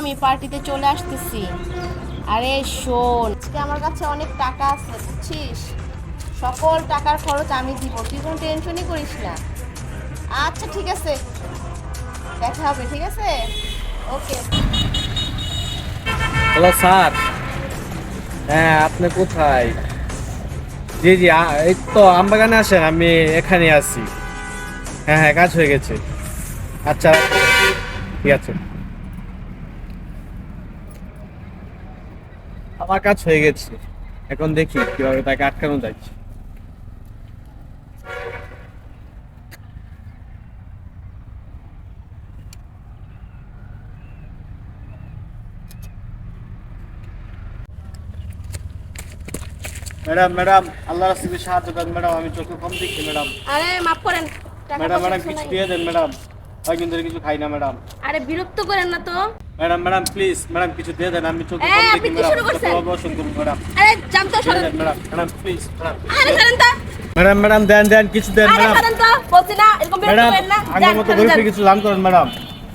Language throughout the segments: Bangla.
আমি পার্টিতে চলে আসতেছি। আরে শোন, আজকে আমার কাছে অনেক টাকা আছে, বুঝছিস? সকল টাকার খরচ আমি দিব, তুই কোনো টেনশনই করিস না। আচ্ছা ঠিক আছে। দেখা হবে, ঠিক আছে? Okay hello, sir. হ্যাঁ আপনি কোথায়? জি জি এই তো আমবাগানে আসেন, আমি এখানে আছি। হ্যাঁ হ্যাঁ কাজ হয়ে গেছে। আচ্ছা ঠিক আছে। আমার কাজ হয়ে গেছে। এখন দেখি কীভাবে তাকে আটকানো যায়। ম্যাডাম ম্যাডাম আল্লাহ রাস্তাকে সাহায্য করেন ম্যাডাম আমি চোখে কম দেখি ম্যাডাম। আরে মাফ করেন ম্যাডাম ম্যাডাম কিছু কিছু দিয়ে দেন ম্যাডাম। কয়েকদিন ধরে কিছু খাই না ম্যাডাম। আরে বিরক্ত করেন না তো। ম্যাডাম ম্যাডাম প্লিজ ম্যাডাম কিছু দিয়ে দেন আমি চোখে এই, আপনি কি শুরু করছেন? ম্যাডাম। আরে জান তো দিয়ে সরেন দেন ম্যাডাম ম্যাডাম প্লিজ ম্যাডাম। আরে সরেন তো। ম্যাডাম ম্যাডাম দেন দেন কিছু দেন আরে ম্যাডাম। সরেন তো বলছি না এরকম বিরক্ত ম্যাডাম করেন না। যান, মতো সরেন, ঘুরে যান। ফিরে কিছু লান করেন ম্যাডাম।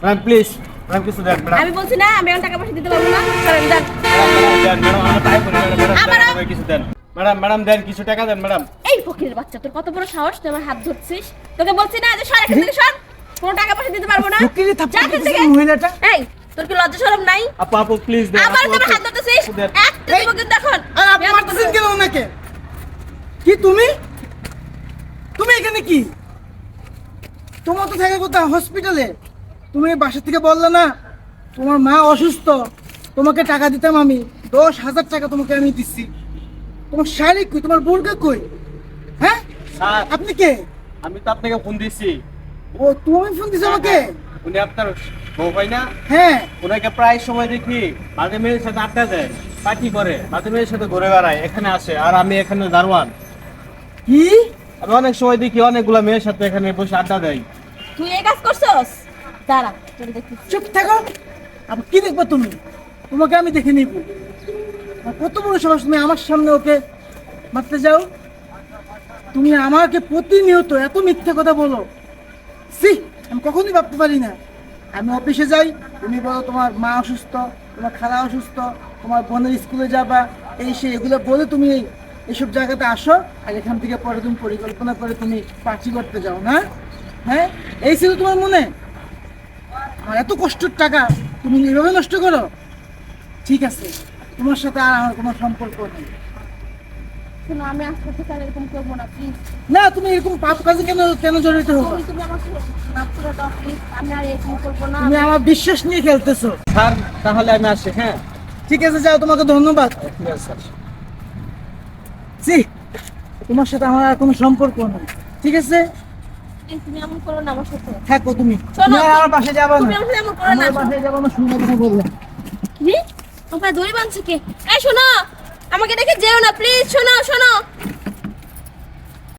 ম্যাডাম প্লিজ ম্যাডাম কিছু দেন ম্যাডাম। আমি বলছি না আমি এখন টাকা পয়সা দিতে পারব না। সরেন যান ম্যাডাম ম্যাডাম দেন ম্যাডাম আমার তাই করি ম্যাডাম ম্যাডাম দেন, আমাকে কিছু দেন। ম্যাডাম ম্যাডাম দেন কিছু টাকা দেন ম্যাডাম। এই ফকিরের বাচ্চা তোর কত বড় সাহস তুই আমার হাত ধরছিস। তোকে বলছি না যে সর এখান থেকে সর। কোনো টাকা পয়সা দিতে পারব না। ফকিরে থাপ্পড় যা এখান দিতেছে থেকে। মহিলাটা। এই তোর কি লজ্জা শরম নাই? আপু আপু প্লিজ দেন আবার আপু, তুমি হাত ধরতেছিস? আপু, কিন্তু এখন। আর আপনি মারতেছেন কেন ওনাকে? কি তুমি? তুমি এখানে কি? তোমার তো থাকে কোথাও হসপিটালে তুমি বাসা থেকে বললে না তোমার মা অসুস্থ তোমাকে টাকা দিতাম আমি দশ হাজার টাকা তোমাকে আমি দিচ্ছি। তোমার শাড়ি কই? তোমার বোরকা কই? হ্যাঁ? আপনি কে? আমি তো আপনাকে ফোন দিছি। ও তুমি ফোন দিছো আমাকে? উনি আপনার বউ হয় না? হ্যাঁ। ওনাকে প্রায় সময় দেখি মাঝে মেয়ের সাথে আড্ডা দেয় পার্টি করে মাঝে মেয়ের সাথে ঘুরে বেড়ায় এখানে আসে আর আমি এখানে দারোয়ান। কি? আমি অনেক সময় দেখি অনেকগুলা মেয়ের সাথে এখানে বসে আড্ডা দেয়। তুই এই কাজ করছস? দাঁড়া তোর দেখি। চুপ থাকো। আবার কি দেখব তুমি? তোমাকে আমি দেখে নিব। আর কত বড় সাহস তুমি আমার সামনে ওকে মারতে যাও। তুমি আমাকে প্রতিনিয়ত এত মিথ্যে কথা বলো। সি, আমি কখনোই ভাবতে পারি না। আমি অফিসে যাই, তুমি বলো তোমার মা অসুস্থ, তোমার খালা অসুস্থ, তোমার বোনের স্কুলে যাবা, এই সে এগুলো বলে তুমি এই এইসব জায়গাতে আসো, আর এখান থেকে পরে তুমি পরিকল্পনা করে তুমি পার্টি করতে যাও, না? হ্যাঁ? এই ছিল তোমার মনে? আমার এত কষ্টের টাকা, তুমি এইভাবে নষ্ট করো? ঠিক আছে, তোমার সাথে আর আমার কোনো সম্পর্ক নেই। শোনো আমি আজকে থেকে আর এরকম করব না প্লিজ না তুমি এরকম পাপ কাজে কেন কেন জড়িত হব? তুমি তুমি আমাকে মাফ করে দাও প্লিজ আমি আর এরকম করব না। তুমি আমার বিশ্বাস নিয়ে খেলতেছো। স্যার তাহলে আমি আসি হ্যাঁ? ঠিক আছে যাও তোমাকে ধন্যবাদ। জি তোমার সাথে আমার আর কোনো সম্পর্ক নেই ঠিক আছে? তুমি এমন করো না আমার সাথে। থাকো তুমি। আমার পাশে যাবে তুমি না আমার সাথে এমন করো না আমার পাশে যাব না শুনে কথা কি? তোমার দড়ি বাঁধছে কে? এই শোনো আমাকে দেখে যেও না প্লিজ শোনো শোনো